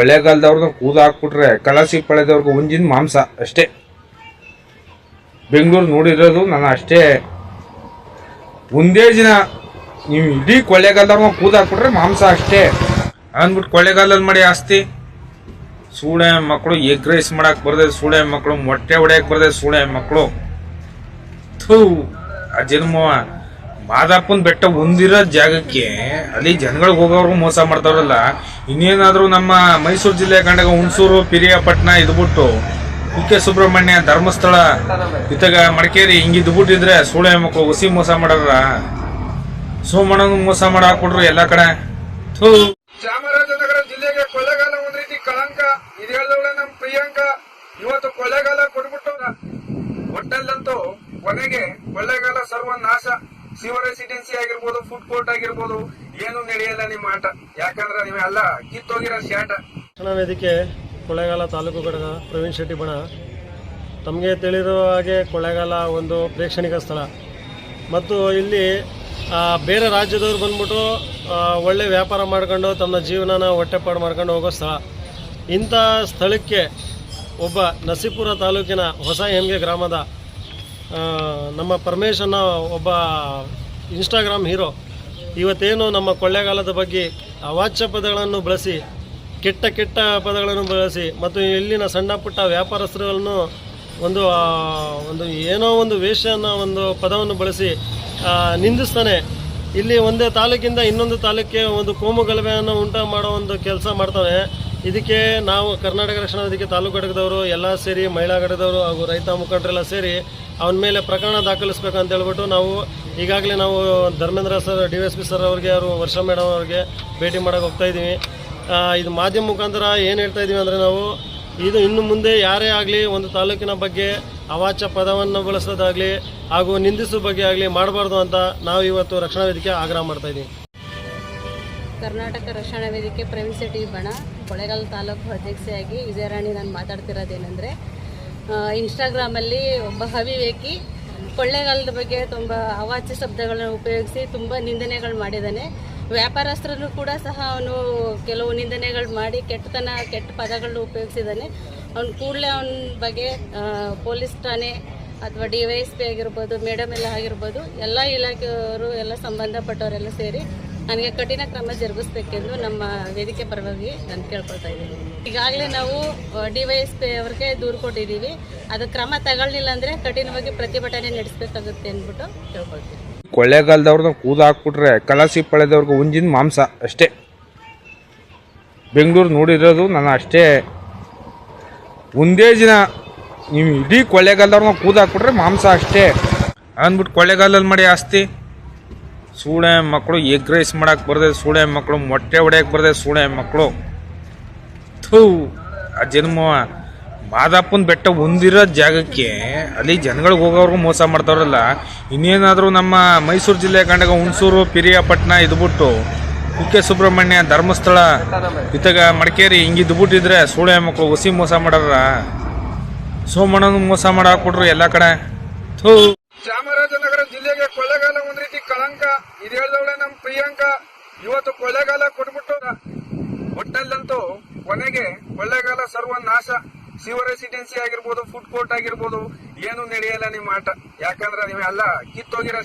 ಕೊಳ್ಳೇಗಾಲದವ್ರನ್ನ ಕೂದ ಹಾಕ್ಬಿಟ್ರೆ ಕಳಸಿ ಪಳೆದವ್ರಿಗೆ ಉಂಜಿನ ಮಾಂಸ ಅಷ್ಟೇ. ಬೆಂಗಳೂರು ನೋಡಿರೋದು ನಾನು ಅಷ್ಟೇ. ಒಂದೇ ದಿನ ನೀವು ಇಡೀ ಕೊಳ್ಳೇಗಾಲದವ್ರನ್ನ ಕೂದ ಹಾಕ್ಬಿಟ್ರೆ ಮಾಂಸ ಅಷ್ಟೇ. ಅಂದ್ಬಿಟ್ಟು ಕೊಳ್ಳೇಗಾಲದಲ್ಲಿ ಮಾಡಿ ಆಸ್ತಿ. ಸೂಳೆ ಮಕ್ಕಳು ಎಗ್ ರೈಸ್ ಮಾಡೋಕೆ ಬರದೆ ಸೂಳೆ ಮಕ್ಕಳು ಮೊಟ್ಟೆ ಹೊಡೆಯಕ್ಕೆ ಬರದೆ ಸೂಳೆ ಮಕ್ಕಳು ಥೂ, ಆ ಜನ್ಮ ಮಾದಪ್ಪನ ಬೆಟ್ಟ ಹೊಂದಿರೋ ಜಾಗಕ್ಕೆ ಅಲ್ಲಿ ಜನಗಳಿಗೆ ಹೋಗೋರ್ಗು ಮೋಸ ಮಾಡ್ತಾರಲ್ಲ ಇನ್ನೇನಾದ್ರೂ ನಮ್ಮ ಮೈಸೂರು ಜಿಲ್ಲೆ ಕಂಡಾಗ ಹುಣಸೂರು ಪಿರಿಯಾಪಟ್ಟಣ ಇದ್ಬಿಟ್ಟು ಕುಕ್ಕೆ ಸುಬ್ರಹ್ಮಣ್ಯ ಧರ್ಮಸ್ಥಳ, ಇತ್ತಾಗ ಮಡಿಕೇರಿ ಹಿಂಗಿದ್ ಬಿಟ್ಟಿದ್ರೆ ಸೂಳೆ ಮಕ್ಕಳು ಹುಸಿ ಮೋಸ ಮಾಡಾರ. ಸೋಮಣ್ಣನ ಮೋಸ ಮಾಡ ಎಲ್ಲಾ ಕಡೆ. ಚಾಮರಾಜನಗರ ಜಿಲ್ಲೆಗೆ ಕೊಳ್ಳೆಗಾಲ ಒಂದ್ ರೀತಿ ಕಳಂಕ, ಇದು ಹೇಳಿದವಳೆ ನಮ್ ಪ್ರಿಯಾಂಕ. ಇವತ್ತು ಕೊಳ್ಳೆಗಾಲ ಕೊಟ್ಬಿಟ್ಟು ಒಟ್ಟಲ್ಲಂತೂ ಕೊನೆಗೆ ಕೊಳ್ಳೆಗಾಲ ಸರ್ವನಾಶ. ಶಿವ ರೆಸಿಡೆನ್ಸಿ ಆಗಿರ್ಬೋದು ಫುಡ್ ಕೋರ್ಟ್ ಆಗಿರ್ಬೋದು, ಏನು ನಡೆಯಲ್ಲ ನಿಮ್ಮ ಆಟ. ಯಾಕಂದ್ರೆ ನೀವೆಲ್ಲ ಕಿತ್ತೋಗಿರೋ ಶಾಟ. ಶಿಕ್ಷಣ ವೇದಿಕೆ ಕೊಳ್ಳೇಗಾಲ ತಾಲೂಕು ಘಟಕ, ಪ್ರವೀಣ್ ಶೆಟ್ಟಿ ಬಣ ತಮಗೆ ತಿಳಿದಿರುವ ಹಾಗೆ ಕೊಳ್ಳೇಗಾಲ ಒಂದು ಪ್ರೇಕ್ಷಣಿಕ ಸ್ಥಳ. ಮತ್ತು ಇಲ್ಲಿ ಬೇರೆ ರಾಜ್ಯದವ್ರು ಬಂದ್ಬಿಟ್ಟು ಒಳ್ಳೆ ವ್ಯಾಪಾರ ಮಾಡ್ಕೊಂಡು ತಮ್ಮ ಜೀವನನ ಹೊಟ್ಟೆಪಾಡು ಮಾಡ್ಕೊಂಡು ಹೋಗೋ ಸ್ಥಳ. ಇಂಥ ಸ್ಥಳಕ್ಕೆ ಒಬ್ಬ ನಸೀಪುರ ತಾಲೂಕಿನ ಹೊಸ ಹೆಮ್ಗೆ ಗ್ರಾಮದ ನಮ್ಮ ಪರಮೇಶನ ಒಬ್ಬ ಇನ್ಸ್ಟಾಗ್ರಾಮ್ ಹೀರೋ, ಇವತ್ತೇನು ನಮ್ಮ ಕೊಳ್ಳೇಗಾಲದ ಬಗ್ಗೆ ಅವಾಚ್ಯ ಪದಗಳನ್ನು ಬಳಸಿ, ಕೆಟ್ಟ ಕೆಟ್ಟ ಪದಗಳನ್ನು ಬಳಸಿ, ಮತ್ತು ಇಲ್ಲಿನ ಸಣ್ಣ ಪುಟ್ಟ ವ್ಯಾಪಾರಸ್ಥರುಗಳನ್ನು ಒಂದು ಒಂದು ಏನೋ ಒಂದು ವೇಷನ ಒಂದು ಪದವನ್ನು ಬಳಸಿ ನಿಂದಿಸ್ತಾನೆ. ಇಲ್ಲಿ ಒಂದೇ ತಾಲೂಕಿಂದ ಇನ್ನೊಂದು ತಾಲೂಕಿಗೆ ಒಂದು ಕೋಮು ಗಲಭೆಯನ್ನು ಉಂಟು ಮಾಡೋ ಒಂದು ಕೆಲಸ ಮಾಡ್ತಾನೆ. ಇದಕ್ಕೆ ನಾವು ಕರ್ನಾಟಕ ರಕ್ಷಣಾ ವೇದಿಕೆ ತಾಲೂಕು ಘಟಕದವರು ಎಲ್ಲ ಸೇರಿ ಮಹಿಳಾ ಘಟಕದವರು ಹಾಗೂ ರೈತ ಮುಖಂಡರೆಲ್ಲ ಸೇರಿ ಅವನ ಮೇಲೆ ಪ್ರಕರಣ ದಾಖಲಿಸ್ಬೇಕು ಅಂತ ಹೇಳ್ಬಿಟ್ಟು ನಾವು ಈಗಾಗಲೇ ನಾವು Dharmendra sir, D S P sir ಅವ್ರಿಗೆ ಅವರು ವರ್ಷ ಮೇಡಮ್ ಅವ್ರಿಗೆ ಭೇಟಿ ಮಾಡೋಕೆ ಹೋಗ್ತಾ ಇದ್ದೀವಿ. ಇದು ಮಾಧ್ಯಮ ಮುಖಾಂತರ ಏನು ಹೇಳ್ತಾ ಇದ್ದೀವಿ ಅಂದರೆ ನಾವು ಇದು ಇನ್ನು ಮುಂದೆ ಯಾರೇ ಆಗಲಿ ಒಂದು ತಾಲೂಕಿನ ಬಗ್ಗೆ ಅವಾಚ್ಯ ಪದವನ್ನು ಬಳಸೋದಾಗಲಿ ಹಾಗೂ ನಿಂದಿಸೋ ಬಗ್ಗೆ ಆಗಲಿ ಮಾಡಬಾರ್ದು ಅಂತ ನಾವು ಇವತ್ತು ರಕ್ಷಣಾ ವೇದಿಕೆ ಆಗ್ರಹ ಮಾಡ್ತಾ ಇದ್ದೀವಿ. ಕರ್ನಾಟಕ ರಕ್ಷಣಾ ವೇದಿಕೆ ಪ್ರವೀಣ್ ಶೆಟ್ಟಿ ಬಣ, ಕೊಳೆಗಾಲ ತಾಲೂಕು ಅಧ್ಯಕ್ಷೆಯಾಗಿ ವಿಜಯರಾಣಿ ನಾನು ಮಾತಾಡ್ತಿರೋದೇನೆಂದರೆ ಇನ್ಸ್ಟಾಗ್ರಾಮಲ್ಲಿ ಒಬ್ಬ ಹವಿವೇಕಿ ಕೊಳ್ಳೆಗಾಲದ ಬಗ್ಗೆ ತುಂಬ ಅವಾಚ್ಯ ಶಬ್ದಗಳನ್ನು ಉಪಯೋಗಿಸಿ ತುಂಬ ನಿಂದನೆಗಳು ಮಾಡಿದ್ದಾನೆ ವ್ಯಾಪಾರಸ್ಥರನ್ನು ಕೂಡ ಸಹ ಅವನು ಕೆಲವು ನಿಂದನೆಗಳು ಮಾಡಿ ಕೆಟ್ಟತನ, ಕೆಟ್ಟ ಪದಗಳನ್ನು ಉಪಯೋಗಿಸಿದ್ದಾನೆ ಅವನು ಕೂಡಲೇ ಅವನ ಬಗ್ಗೆ ಪೊಲೀಸ್ ಠಾಣೆ ಅಥವಾ ಡಿ ವೈ ಎಸ್ ಪಿ ಆಗಿರ್ಬೋದು ಮೇಡಮ್ ಎಲ್ಲ ಆಗಿರ್ಬೋದು, ಎಲ್ಲ ಇಲಾಖೆಯವರು ಎಲ್ಲ ಸಂಬಂಧಪಟ್ಟವರೆಲ್ಲ ಸೇರಿ ನನಗೆ ಕಠಿಣ ಕ್ರಮ ಜರುಗಿಸ್ಬೇಕೆಂದು ನಮ್ಮ ವೇದಿಕೆ ಪರವಾಗಿ ನಾನು ಕೇಳ್ಕೊಳ್ತಾ ಇದ್ದೀನಿ. ಈಗಾಗಲೇ ನಾವು ಡಿ ವೈ ಎಸ್ ಪಿ ಅವ್ರಿಗೆ ದೂರು ಕೊಟ್ಟಿದ್ದೀವಿ. ಅದು ಕ್ರಮ ತಗೊಳ್ಳಿಲ್ಲ ಅಂದರೆ ಕಠಿಣವಾಗಿ ಪ್ರತಿಭಟನೆ ನಡೆಸಬೇಕಾಗುತ್ತೆ ಅಂದ್ಬಿಟ್ಟು ಕೇಳ್ಕೊಳ್ತೀವಿ ಕೊಳ್ಳೇಗಾಲದವ್ರನ್ನ ಕೂದು ಹಾಕ್ಬಿಟ್ರೆ ಕಲಾಸಿ ಪಳೆದವ್ರಿಗೆ ಉಂಜಿನ ಮಾಂಸ ಅಷ್ಟೇ. ಬೆಂಗಳೂರು ನೋಡಿರೋದು ನಾನು ಅಷ್ಟೇ. ಒಂದೇ ದಿನ ನೀವು ಇಡೀ ಕೊಳ್ಳೇಗಾಲದವ್ರನ್ನ ಕೂದ ಹಾಕ್ಬಿಟ್ರೆ ಮಾಂಸ ಅಷ್ಟೇ. ಅಂದ್ಬಿಟ್ಟು ಕೊಳ್ಳೇಗಾಲದಲ್ಲಿ ಮಾಡಿ ಆಸ್ತಿ. ಸೂಳೆ ಮಕ್ಕಳು ಎಗ್ ರೈಸ್ ಮಾಡಕ್ ಬರದೆ, ಸೂಳೆ ಮಕ್ಕಳು ಮೊಟ್ಟೆ ಹೊಡೆಯಕ್ಕೆ ಬರದೆ, ಸೂಳೆ ಮಕ್ಕಳು. ಥೂ, ಆ ಜನ್ಮ ಮಾದಪ್ಪನ ಬೆಟ್ಟ ಹೊಂದಿರೋ ಜಾಗಕ್ಕೆ ಅಲ್ಲಿ ಜನಗಳಿಗೆ ಹೋಗೋರ್ಗು ಮೋಸ ಮಾಡ್ತಾರಲ್ಲ ಇನ್ನೇನಾದರೂ ನಮ್ಮ ಮೈಸೂರು ಜಿಲ್ಲೆ ಕಂಡಾಗ ಹುಣಸೂರು, ಪಿರಿಯಾಪಟ್ಟಣ ಇದ್ಬಿಟ್ಟು ಕುಕ್ಕೆ ಸುಬ್ರಹ್ಮಣ್ಯ ಧರ್ಮಸ್ಥಳ, ಇತ್ತಾಗ ಮಡಿಕೇರಿ ಹಿಂಗಿದ್ ಬಿಟ್ಟಿದ್ರೆ ಸೂಳೆ ಮಕ್ಕಳು ಹುಸಿ ಮೋಸ ಮಾಡಾರ ಸೋಮಣ್ಣನ ಮೋಸ ಮಾಡಾಕ್ಬಿಟ್ರು ಎಲ್ಲ ಕಡೆ. ಥೂ. ಚಾಮರಾಜನಗರ ಜಿಲ್ಲೆಗೆ ಕೊಳ್ಳೆಗಾಲ ಇದು ಹೇಳ್ದವಳೆ ನಮ್ ಪ್ರಿಯಾಂಕಾ, ಇವತ್ತು ಕೊಳ್ಳೆಗಾಲ ಕೊಟ್ಬಿಟ್ಟು ಒಟ್ಟಲ್ಲಂತೂ ಕೊನೆಗೆ ಕೊಳ್ಳೆಗಾಲ ಸರ್ವನಾಶ. ಶಿವ ರೆಸಿಡೆನ್ಸಿ ಆಗಿರ್ಬೋದು, ಫುಡ್ ಕೋರ್ಟ್ ಆಗಿರ್ಬೋದು, ಏನು ನಡೆಯಲ್ಲ ನಿಮ್ಮ ಆಟ. ಯಾಕಂದ್ರೆ ನೀವೆಲ್ಲ ಕಿತ್ತೋಗಿರೋ